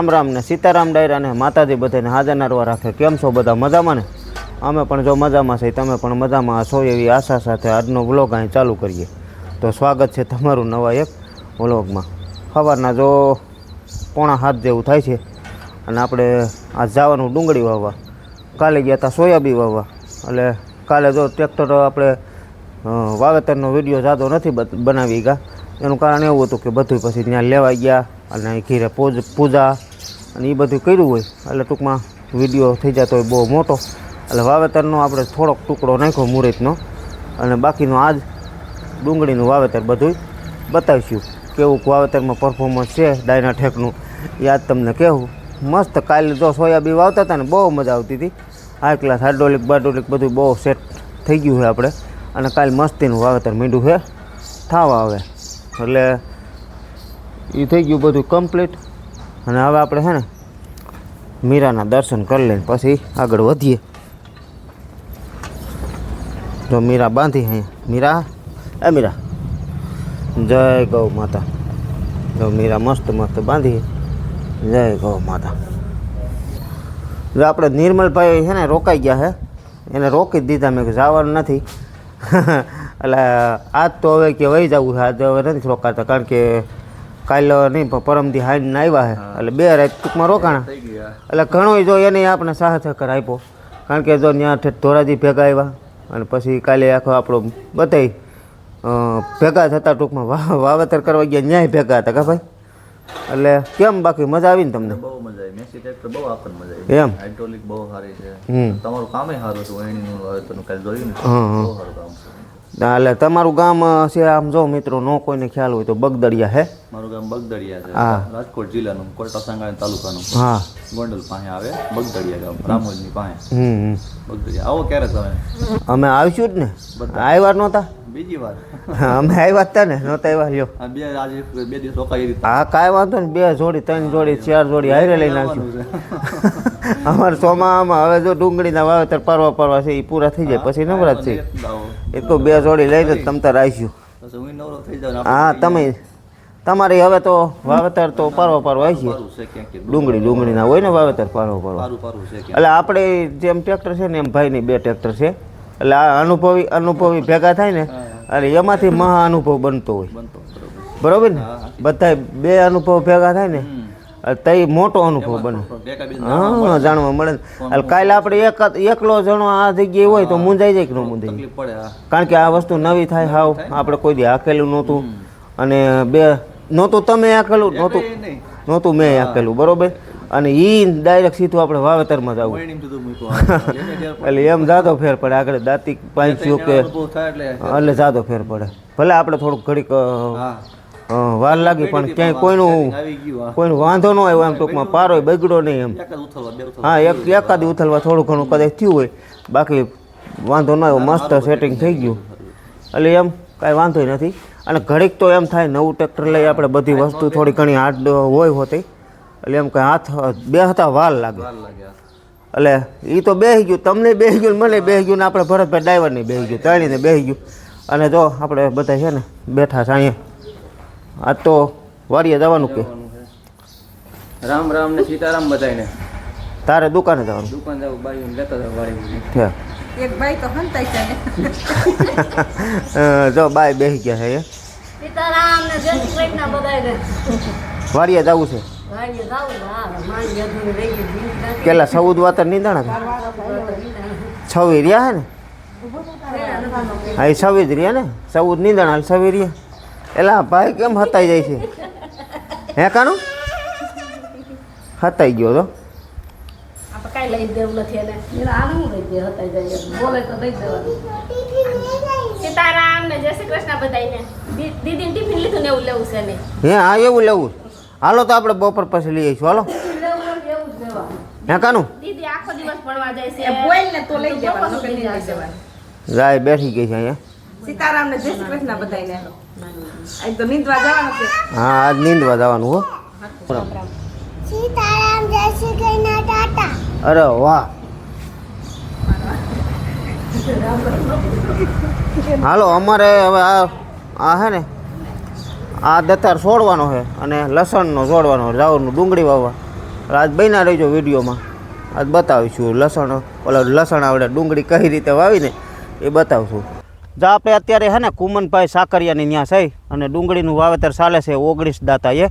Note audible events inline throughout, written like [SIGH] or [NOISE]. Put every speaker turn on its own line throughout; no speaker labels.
રામ રામ ને સીતારામ ડાયરા ને માતાજી બધાને હાજર નારવા રાખે. કેમ છો બધા મજામાં ને? અમે પણ જો મજામાં છે તમે પણ મજામાં છો એવી આશા સાથે આજનો વ્લોગ અહીં ચાલુ કરીએ. તો સ્વાગત છે તમારું નવા એક વ્લોગમાં. સવારના જો પોણા હાથ જેવું થાય છે અને આપણે આ જવાનું ડુંગળી વાવવા. કાલે ગયા હતા સોયાબી વાવવા. એટલે કાલે જો ટ્રેક્ટર આપણે વાવેતરનો વીડિયો જાતો નથી બનાવી ગયા એનું કારણ એવું હતું કે બધું પછી ત્યાં લેવા ગયા અને ઘીરે પૂજ, પૂજા અને એ બધું કર્યું હોય, એટલે ટૂંકમાં વીડિયો થઈ જતો હોય બહુ મોટો. એટલે વાવેતરનો આપણે થોડોક ટુકડો નાખ્યો મુહૂર્તનો અને બાકીનું આજ ડુંગળીનું વાવેતર બધું બતાવીશું, કેવું વાવેતરમાં પરફોર્મન્સ છે, ડાયના ઠેકનું યાદ તમને કહેવું. મસ્ત કાલે જો સોયાબી વાવતા હતા ને, બહુ મજા આવતી હતી. હાઈ ક્લાસ હાઇડ્રોલિક બાઇડ્રોલિક બધું બહુ સેટ થઈ ગયું છે આપણે. અને કાલે મસ્તીનું વાવેતર મીંડું છે, થાવા આવે એટલે એ થઈ ગયું બધું કમ્પ્લીટ અને હવે આપણે છે ને મીરાના દર્શન કરી લઈને પછી આગળ વધીએ. જો મીરા બાંધી અહીંયા મીરા? એ મીરા. જય ગૌ માતા. જો મીરા મસ્ત મસ્ત બાંધી જય ગૌ માતા. જો આપણે નિર્મલભાઈ છે ને રોકાઈ ગયા છે એને રોકી દીધા. મેં જવાનું નથી. [LAUGHS] એટલે આજ તો હવે કે વહી જવું છે. આજે હવે નથી રોકાતા. કારણ કે કાલે નહીં પરમથી હાઈને આવ્યા છે એટલે બે રાત ટૂંકમાં રોકાણા. એટલે ઘણો જો એને આપણે સાહસ સહકાર આપ્યો. કારણ કે જો ત્યાં ધોરાજી ભેગા આવ્યા અને પછી કાલે આખો આપણો બતાવી ભેગા થતા ટૂંકમાં વાવેતર કરવા ગયા ન્યાય ભેગા હતા કા ભાઈ? એટલે કેમ બાકી મજા આવી ને તમને?
બહુ મજા આવી. મેસી ટ્રેક્ટર બહુ આપણને મજા આવી.
એમ?
હાઇડ્રોલિક બહુ સારી છે. તમારું કામે સારું હતું એણીનું વાવેતરનું. કાલે જોયું ને?
હા, હા.
બહુ સારું કામ છે.
એટલે તમારું ગામ છે આમ જો મિત્રો નો કોઈને ખ્યાલ હોય તો બગદડિયા હે?
મારું ગામ બગદડિયા છે.
હા.
રાજકોટ જિલ્લાનું કોટા સાંગાણી તાલુકાનું.
હા.
ગોંડલ પાસે આવે બગદડિયા ગામ રામોજની પાસે.
હમ હમ.
બગદડિયા. આવો ક્યારે તમે?
અમે આવીશું જ ને. આવ્યા નહોતા?
બીજી વાર
અમે આવ્યા ને નહોતા આવ્યા લ્યો.
બે આજે બે દિવસ રોકાઈ
હા કાંઈ વાંધો ને બે જોડી ત્રણ જોડી ચાર જોડી હારે લઈને આવશું [LAUGHS] અમારે ચોમામાં હવે જો ડુંગળીના વાવેતર પરવા પરવા છે એ પૂરા થઈ જાય પછી નવરાત છે. એ તો બે જોડી લઈને તમ તાર આવીશું
હું
તમે તમારે હવે તો વાવેતર તો પારવા પારવા
આવી છે.
ડુંગળી ડુંગળીના હોય ને વાવેતર પારો પરવા.
પારું પારું
એટલે આપણે જેમ ટ્રેક્ટર છે ને એમ ભાઈની બે ટ્રેક્ટર છે. એટલે આ અનુભવી અનુભવી ભેગા થાય ને અને એમાંથી મહા અનુભવ બનતો હોય.
બરોબર.
ને? બધા બે અનુભવ ભેગા થાય ને તઈ મોટો અનુભવ બને. હા જાણવા મળે. એટલે કાલે આપણે એક એકલો જણો આ જગ્યાએ હોય તો મુંજાઈ જાય કે ન
હા.
કારણ કે આ વસ્તુ નવી થાય હાવ. આપણે કોઈ દી હાકેલું નહોતું. અને બે નહોતું તમે હાકેલું નહોતું. નહોતું મેં હાકેલું બરોબર? અને એ ડાયરેક્ટ સીધું આપણે વાવેતરમાં જવું એટલે એમ જાતો ફેર પડે. આગળ દાંતી પાંચ્યું કે
એટલે
જાતો ફેર પડે. ભલે આપણે થોડુંક ઘડીક વાર લાગી પણ ક્યાંય કોઈનું કોઈનો વાંધો ન આવ્યો એમ ટૂંકમાં પારો બગડો નહીં એમ. હા એક એકાદ ઉથલવા થોડું ઘણું કદાચ થયું હોય. બાકી વાંધો ન આવ્યો મસ્ત સેટિંગ થઈ ગયું. એટલે એમ કાંઈ વાંધો નથી. અને ઘડીક તો એમ થાય નવું ટ્રેક્ટર લઈ આપણે બધી વસ્તુ થોડી ઘણી હાર્ડ હોય હોતી. એટલે એમ કે હાથ બે હતા વાલ લાગે એટલે એ તો બેસી ગયું તમને બેસી ગયું ને મને બેસી ગયું ને આપણે ભરતભાઈ ડ્રાઈવરને બેસી ગયું ત્રણેયને બેસી ગયું. અને જો આપણે બધા છે ને બેઠા છે અહીંયા. આ તો વાડીએ જવાનું કે?
રામ રામ ને સીતારામ બધાને
તારે દુકાને જવાનું?
દુકાન જાવ બાઈ લેતા જાવ વાળી
છે.
એક બાઈ તો હંતાઈ છે
જો બાય બેસી ગયા છે એ
સીતારામ ને જય કૃષ્ણ બધાયને.
વાડીએ જવું છે. પેલા સૌદ વાતર નીંદાણા હતા. છવી રહ્યા હે ને? હા એ છવી જ રહ્યા ને? ચૌદ નિંદણ હાલ છવી રહ્યા. એલા ભાઈ કેમ હતાઈ જાય છે? હે કાનું? હતાઈ ગયો તો.
સીતારામ ને જય શ્રી કૃષ્ણ ટિફિન લીધું ને એવું લેવું છે ને
હે હા એવું લેવું. હાલો તો આપણે બપોર પછી લઈ આવીશું. હાલો.
લેવું હોય એવું જ લેવાનું
હે કાનું
દીદી આખો દિવસ ભણવા જાય
બેઠી ગઈ છે અહીંયા.
સીતારામને જય શ્રી કૃષ્ણ બધાને આજ તો નીંદવા જવાનું છે.
હા આજ નીંદવા જવાનું હો.
સીતારામ જય શ્રી કૃષ્ણ ટાટા.
અરે વાહ. હાલો અમારે હવે આ આ હે ને આ દતાર છોડવાનો છે અને લસણનો છોડવાનો રાવરનું ડુંગળી વાવવા. આજ બન્યા રહીજો વિડીયોમાં. આજ બતાવીશું લસણ, ઓલા લસણ આવડે ડુંગળી કઈ રીતે વાવીને એ બતાવશું. જો આપણે અત્યારે હે ને કુમનભાઈ સાકરિયાની ત્યાં છે અને ડુંગળીનું વાવેતર ચાલે છે ઓગણીસ દાતા એ.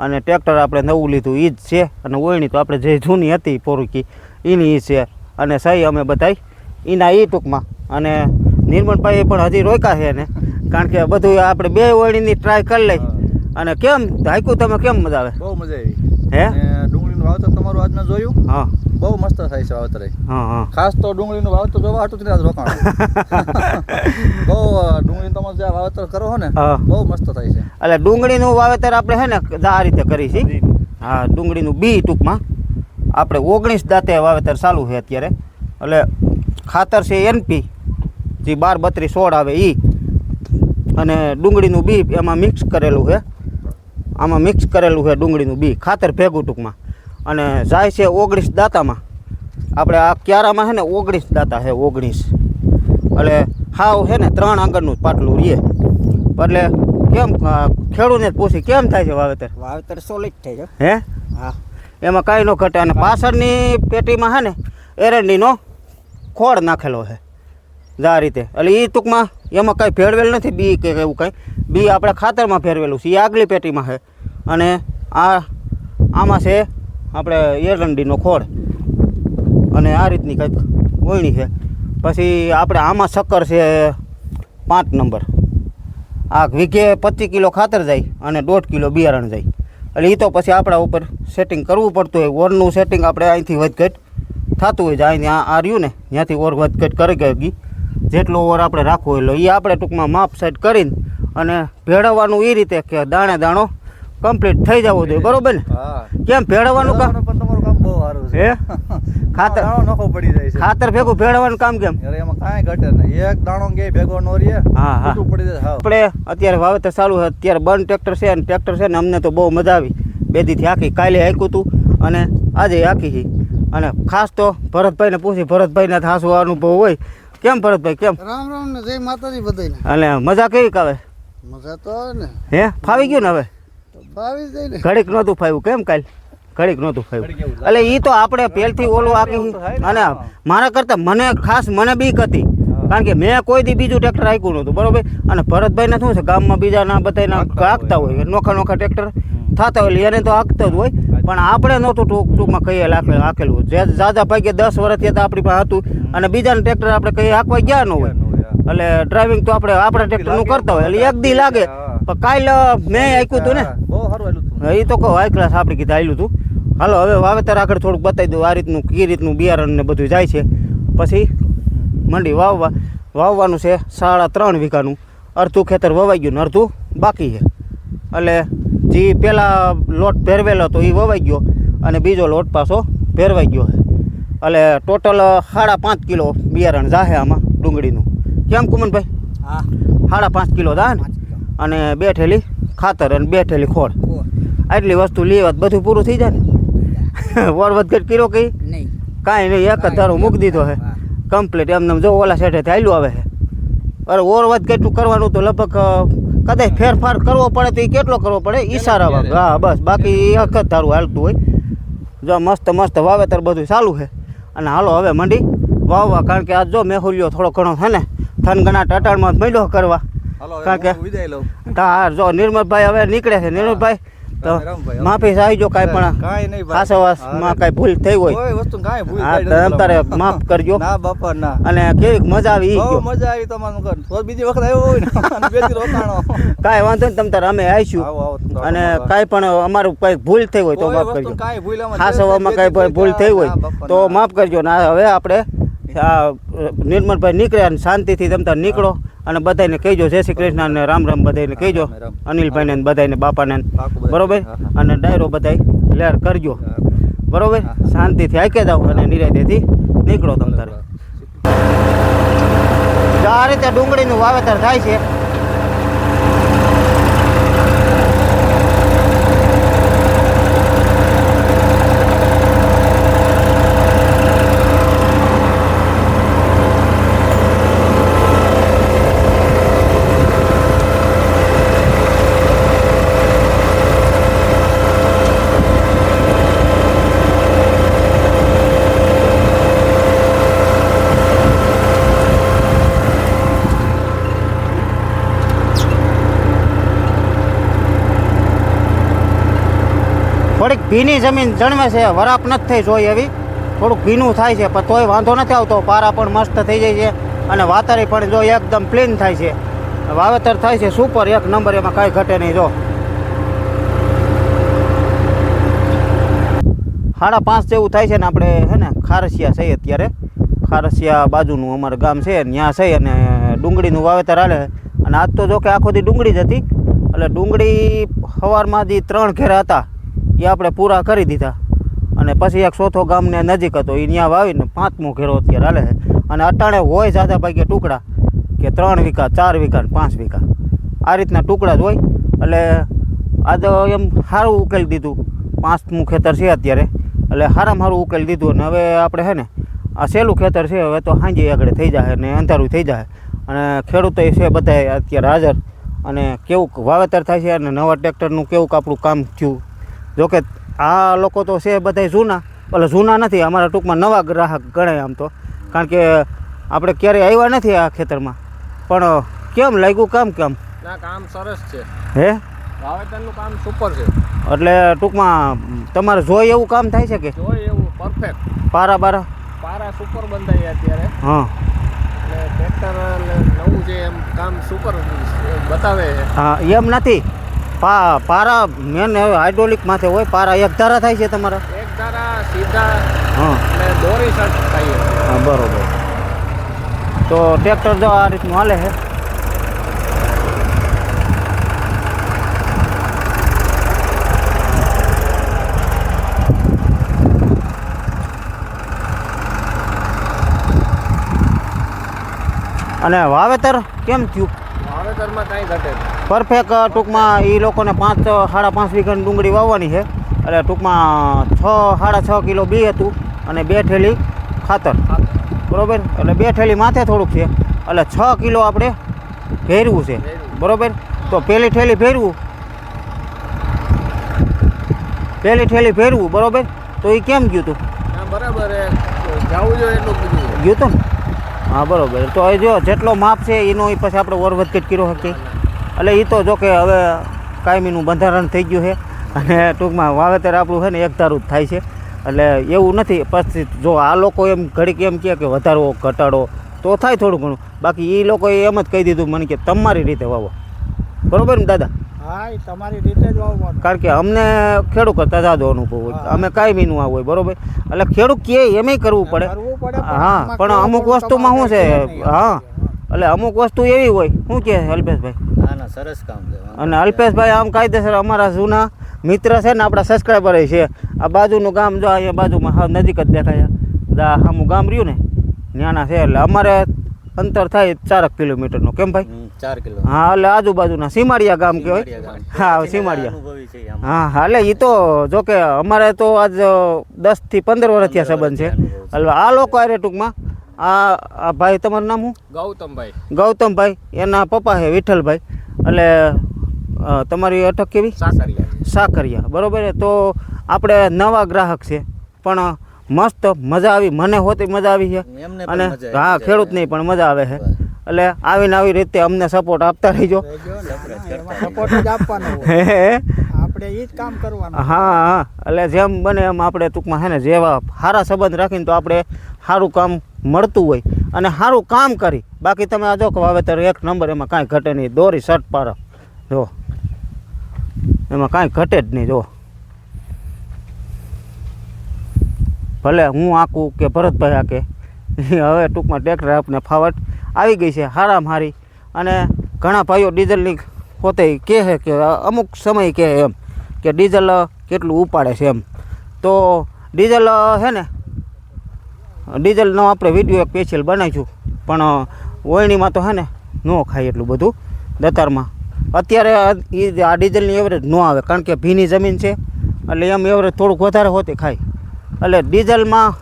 અને ટ્રેક્ટર આપણે નવું લીધું એ જ છે. અને ઓયણી તો આપણે જે જૂની હતી પોરુકી એની એ છે. અને સહી અમે બધાય એના એ ટૂંકમાં. અને નિર્મળભાઈએ પણ હજી રોક્યા છે ને કારણ કે બધું આપણે બે ઓયણીની ટ્રાય કરી લઈ. અને કેમ હાઈકું તમે કેમ મજા આવે?
બહુ મજા આવી.
હે?
ડુંગળીનું વાવતર તમારું આજના જોયું?
હા.
બહુ મસ્ત થાય છે વાવતર.
હા હા.
ખાસ તો ડુંગળીનું વાવતર જોવા હાટું ત્યાં રોકાણ. [LAUGHS] બહુ ડુંગળી તમે જે વાવતર કરો છો ને
હા.
બહુ મસ્ત થાય છે.
એટલે ડુંગળીનું વાવેતર આપણે હે ને આ રીતે કરી છે. હા ડુંગળીનું બી ટૂંકમાં. આપણે ઓગણીસ દાંતે વાવેતર ચાલુ છે અત્યારે. એટલે ખાતર છે એનપી. જે બાર બત્રીસ સોળ આવે એ અને ડુંગળીનું બી એમાં મિક્સ કરેલું છે. આમાં મિક્સ કરેલું છે ડુંગળીનું બી ખાતર ભેગું ટૂંકમાં. અને જાય છે ઓગણીસ દાંતામાં. આપણે આ ક્યારામાં છે ને ઓગણીસ દાંતા છે ઓગણીસ. એટલે હાવ છે ને ત્રણ આંગણનું પાટલું રહીએ એટલે કેમ ખેડૂતને જ પૂછી કેમ થાય છે વાવેતર?
વાવેતર સોલિડ થાય છે.
હે?
હા.
એમાં કાંઈ ન ઘટે. અને પાછળની પેટીમાં છે ને એરંડીનો ખોળ નાખેલો છે. આ રીતે. એટલે એ ટૂંકમાં એમાં કાંઈ ફેરવેલ નથી, બી કે એવું કાંઈ. બી આપણે ખાતરમાં ફેરવેલું છે એ આગલી પેટીમાં છે. અને આ, આમાં છે આપણે એરંડીનો ખોળ. અને આ રીતની કંઈક ઓયણી છે. પછી આપણે આમાં શક્કર છે પાંચ નંબર. આ વીઘે પચીસ કિલો ખાતર જાય અને દોઢ કિલો બિયારણ જાય. એટલે એ તો પછી આપણા ઉપર સેટિંગ કરવું પડતું હોય. ઓરનું સેટિંગ આપણે અહીંથી વધઘટ થતું હોય આ આ રહ્યું ને, ત્યાંથી ઓર વધઘટ કરી ગઈ. જેટલો ઓર આપણે રાખવો એટલે એ આપણે ટૂંકમાં માપ સેટ કરીને અને ભેળવવાનું એ રીતે કે દાણે દાણો કમ્પ્લીટ થઈ જવો જોઈએ બરોબર ને? કેમ ભેળવવાનું કામ?
પણ તમારું કામ બહુ સારું છે. [LAUGHS]
ખાતર?
નફો પડી જાય છે.
ખાતર ભેગું ભેળવવાનું કામ કેમ?
અરે એમાં કાંઈ ઘટે નહીં. એક દાણો કે ભેગો નો રહે
હા હા.
પડી જાય.
આપણે અત્યારે વાવેતર ચાલુ છે. અત્યારે બંધ ટ્રેક્ટર છે અને ટ્રેક્ટર છે ને અમને તો બહુ મજા આવી. બે દીથી આખી કાલે હાંક્યું હતું અને આજે આખી અને ખાસ તો ભરતભાઈને પૂછી ભરતભાઈને થાસું અનુભવ હોય કેમ ભરતભાઈ કેમ?
રામ રામ ને જય માતાજી બધાને
અને મજા કેવી આવે
મજા તો આવે ને.
હે? ફાવી ગયું ને હવે?
ફાવી જાય ને.
ઘડીક નહોતું ફાવ્યું કેમ કાલ? ઘડીક નહોતું ફાવ્યું. એટલે એ તો આપણે પહેલથી ઓલું આખી અને મારા કરતાં મને ખાસ મને બીક હતી. કારણ કે મેં કોઈ દી બીજું ટ્રેક્ટર હાંક્યું નહોતું બરોબર? અને ભરતભાઈને શું છે ગામમાં બીજાના બધા હાંકતા હોય. નોખા નોખા ટ્રેક્ટર. થતા હોય એને તો હાંકતો જ હોય. પણ આપણે નહોતું ટૂંક ટૂંકમાં કહીએ લાખે હાંકેલું જે ઝાઝા ભાગે દસ વર્ષથી તો આપણી પાસે હતું અને બીજાને ટ્રેક્ટર આપણે કહીએ હાંકવા ગયા ન હોય. એટલે ડ્રાઇવિંગ તો આપણે આપણા ટ્રેક્ટરનું કરતા હોય. એટલે એક દી લાગે. પણ કાલ મેં હાંક્યું હતું ને. એ તો કહો હાઈ ક્લાસ આપણે કીધું આવેલું હતું હાલો હવે વાવેતર આગળ થોડુંક બતાવી દઉં આ રીતનું કઈ રીતનું બિયારણ ને બધું જાય છે. પછી મંડી વાવવા વાવવાનું છે સાડા ત્રણ વીઘાનું. અડધું ખેતર વવાઈ ગયું ને અડધું બાકી છે. એટલે જે પહેલાં લોટ ભેરવેલો હતો એ વવાઈ ગયો અને બીજો લોટ પાછો ભેરવાઈ ગયો એટલે ટોટલ સાડા પાંચ કિલો બિયારણ જાહે આમાં ડુંગળીનું. કેમ કુમનભાઈ?
હા.
સાડા પાંચ કિલો થાય ને? અને બે ઠેલી ખાતર અને બે ઠેલી ખોળ. આટલી વસ્તુ લેવા બધું પૂરું થઈ જાય ને? વર વધઘટ કર્યો કઈ
નહીં.
કાંઈ નહીં એક જ ધારો મૂકી દીધો છે. કમ્પ્લીટ એમને જો ઓલા સેઠેથી હાલ્યું આવે છે. અરે ઓર વધઘટનું કરવાનું તો લગભગ કદાચ ફેરફાર કરવો પડે તો એ કેટલો કરવો પડે? ઈશારા વાગ. હા બસ. બાકી એ વખત તારું હાલતું હોય. જો મસ્ત મસ્ત વાવેતર બધું ચાલુ છે. અને હાલો હવે મંડી વાવવા. કારણ કે આજ જો મેહુલિયો થોડો ઘણો છે ને થનગણાટ અટાણમાં મળ્યો કરવા. કારણ કે-
હું
જો નિર્મલભાઈ હવે નીકળે છે. નિર્મલભાઈ તો
માફી રામભાઈ,
જો કાંઈ પણ
કાંઈ નહીં ભાઈ.
માં કાંઈ ભૂલ થઈ હોય.
કોઈ વસ્તુ કાંઈ ભૂલ
હા, તારે માફ કરજો.
ના બાપા ના.
અને કેવી મજા આવી
બહુ મજા આવી તમારું તો બીજી વખત આવ્યો હોય ને અને રોકાણો
કાંઈ વાંધો નહીં તમ તારે અમે આવીશું. અને. કાંઈ પણ અમારું કંઈ ભૂલ થઈ હોય તો માફ કરજો.
જે- જે
કાંઈ ભૂલ થઈ હોય તો માફ કરજો. ને હવે આપણે આ નિર્મલભાઈ નીકળ્યા અને શાંતિથી તમ તારે નીકળો અને બધાને કહેજો જય શ્રી કૃષ્ણ અને રામ રામ બધાને કહેજો. અનિલભાઈને બધાને બાપાને. બરોબર. અને ડાયરો બધાય લેર કરજો બરોબર. શાંતિથી હાકે જાઓ અને નિરાયતેથી નીકળો તમ તારે આ રીતે ડુંગળીનું વાવેતર થાય છે ભીની જમીન જણવે છે, વરાપ નથી થઈ જોઈ એવી. થોડુંક ભીનું થાય છે, પણ તોય વાંધો નથી આવતો. પારા પણ મસ્ત થઈ જાય છે અને વાતારી પણ જો એકદમ ક્લીન થાય છે. વાવેતર થાય છે સુપર એક નંબર એમાં કાંઈ ઘટે નહીં, જો. સાડા પાંચ જેવું થાય છે ને આપણે, હે ને, ખારસિયા છે અત્યારે. ખારસિયા બાજુનું અમારું ગામ છે ત્યાં છે અને ડુંગળીનું વાવેતર હાલે. અને આજ તો જો કે આખો દી ડુંગળી જ હતી. એટલે ડુંગળી સવારમાં જે ત્રણ ઘેર હતા. એ આપણે પૂરા કરી દીધા. અને પછી એક ચોથો ગામને નજીક હતો એ ત્યાં વાવીને પાંચમો ઘેરો અત્યારે હાલે છે. અને અટાણે હોય જાદા ભાગે ટુકડા, કે ત્રણ વીઘા, ચાર વીઘા પાંચ વીઘા. આ રીતના ટુકડા જ હોય. એટલે આ તો એમ સારું ઉકેલી દીધું. પાંચમું ખેતર છે અત્યારે. એટલે સારામાં સારું ઉકેલી દીધું. અને હવે આપણે છે ને, આ સહેલું ખેતર છે, હવે તો સાંજે આગળ થઈ જાય અને અંધારું થઈ જાય અને ખેડૂતો છે બધા અત્યારે હાજર. અને કેવું વાવેતર થાય છે અને નવા ટ્રેક્ટરનું કેવું આપણું કામ થયું. જોકે આ લોકો તો છે બધા જૂના એટલે જૂના નથી અમારા ટૂંકમાં નવા ગ્રાહક ગણાય આમ તો. કારણ કે આપણે ક્યારેય આવ્યા નથી આ ખેતરમાં. પણ કેમ લાગ્યું કામ કેમ?
ના કામ સરસ છે.
હે?
વાવેતરનું કામ સુપર છે.
એટલે ટૂંકમાં તમારે જોઈ એવું કામ થાય છે કે?
જોઈ એવું પરફેક્ટ
પારા બારા?
પારા સુપર બંધાય અત્યારે.
હા.
એટલે ટ્રેક્ટર નવું છે એમ કામ સુપર બતાવે
હા એમ નથી? પા પારા મેન હાઇડ્રોલિક માથે હોય પારા એક ધારા થાય છે તમારા?
એક ધારા સીધા
હા.
અને દોરી સટ થાય
હા બરોબર. તો ટ્રેક્ટર જો આ રીતનું હાલે છે. અને વાવેતર કેમ થયું?
વાવેતરમાં કાંઈ ઘટે
પરફેક્ટ ટૂંકમાં એ લોકોને પાંચ સાડા પાંચ વીઘાની ડુંગળી વાવવાની છે. એટલે ટૂંકમાં છ સાડા છ કિલો બી હતું અને બે ઠેલી ખાતર. બરોબર? એટલે બે ઠેલી માથે થોડુંક છે. એટલે છ કિલો આપણે ભેરવું છે. બરોબર? તો પહેલી ઠેલી ભેરવું. પહેલી ઠેલી ભેરવું બરોબર? તો એ કેમ ગયું હતું
બરાબર
ગયું હતું હા બરોબર. તો એ જો જેટલો માપ છે એનો એ પછી આપણે ઓર વધઘટ કર્યો શકીએ એટલે એ તો જો કે હવે કાયમીનું બંધારણ થઈ ગયું છે અને ટૂંકમાં વાવેતર આપણું છે ને એકધારું જ થાય છે. એટલે એવું નથી પછી જો આ લોકો એમ ઘડીક એમ કહે કે વધારો ઘટાડો તો થાય થોડું ઘણું. બાકી એ લોકોએ એમ જ કહી દીધું મને કે તમારી રીતે વાવો. બરોબર ને દાદા?
હા તમારી રીતે જ વાવવાનું.
કારણ કે અમને ખેડૂત કરતા જાદો અનુભવ હોય. અમે કાયમીનું આ હોય બરોબર? એટલે ખેડૂત કહે એમય કરવું પડે. હા પણ અમુક વસ્તુમાં શું છે? હા. એટલે અમુક વસ્તુ એવી હોય. શું કે અલ્પેશભાઈ?
સરસ કામ છે
અને અલ્પેશભાઈ આમ કાયદેસર અમારા જૂના મિત્ર છે ને આપણા સબસ્ક્રાઈબર છે. આ બાજુનું ગામ જો અહીંયા બાજુમાં હા નજીક જ દેખાય દા સામું ગામ રહ્યું ને ન્યાના છે એટલે અમારે અંતર થાય ચારક કિલોમીટરનું. કેમ ભાઈ?
ચાર કિલો.
હા એટલે આજુબાજુના સીમાડિયા ગામ કહેવાય. હા સીમાડિયા. હા હા એટલે એ તો જો કે અમારે તો આજ દસથી પંદર વર્ષ થયા સંબંધ છે. એટલે આ લોકો અરે ટૂંકમાં આ આ ભાઈ તમારું નામ શું?
ગૌતમભાઈ.
ગૌતમભાઈ એના પપ્પા છે વિઠ્ઠલભાઈ. એટલે તમારી અટક કેવી?
સાકરિયા.
સાકરિયા બરોબર તો આપણે નવા ગ્રાહક છે પણ મસ્ત મજા આવી મને હોતી મજા આવી છે. અને હા
ખેડૂત
ખેડૂતની પણ મજા આવે છે. એટલે આવીને આવી રીતે અમને સપોર્ટ આપતા રહીજો.
સપોર્ટ જ આપવાનો [LAUGHS]
હે હે.
આપણે એ જ કામ કરવાનું
હા હા. એટલે જેમ બને એમ આપણે ટૂંકમાં છે ને જેવા સારા સંબંધ રાખીને તો આપણે સારું કામ મળતું હોય. અને સારું કામ કરી. બાકી તમે આ જો વાવેતર એક નંબર, એમાં કાંઈ ઘટે નહીં. દોરી, શર્ટ પારો જો. એમાં કાંઈ ઘટે જ નહીં, જો. ભલે હું આંકું કે ભરતભાઈ આકે. હવે ટૂંકમાં ટ્રેક્ટર આપને ફાવટ આવી ગઈ છે હારા હારી. અને ઘણા ભાઈઓ ડીઝલની પોતે કહે છે કે, અમુક સમય કહે એમ કે ડીઝલ કેટલું ઉપાડે છે એમ. તો ડીઝલ છે ને ડીઝલનો આપણે વીડિયો એક સ્પેશિયલ બનાવીશું. પણ ઓયણીમાં તો હે ને ન ખાય એટલું બધું દતારમાં. અત્યારે એ આ ડીઝલની એવરેજ ન આવે, કારણ કે ભીની જમીન છે, એટલે એમ એવરેજ થોડુંક વધારે હોતી ખાય. એટલે ડીઝલમાં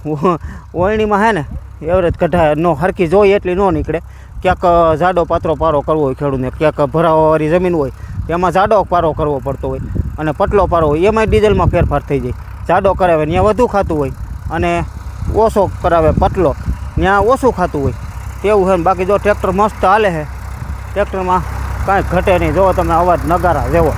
ઓયણીમાં હે ને એવરેજ કઢાય, ન હરખી જોઈએ એટલી ન નીકળે. ક્યાંક જાડો પાત્રો પારો કરવો હોય ખેડૂતને, ક્યાંક ભરાવાવાળી જમીન હોય તેમાં જાડો પારો કરવો પડતો હોય અને પતલો પારો હોય, એમાંય ડીઝલમાં ફેરફાર થઈ જાય. જાડો કરાવે ત્યાં વધુ ખાતું હોય અને ઓછો કરાવે પટલો ત્યાં ઓછું ખાતું હોય. તેવું છે બાકી જો ટ્રેક્ટર મસ્ત હાલે છે ટ્રેક્ટરમાં કાંઈ ઘટે નહીં. જો તમે અવાજ નગારા જેવો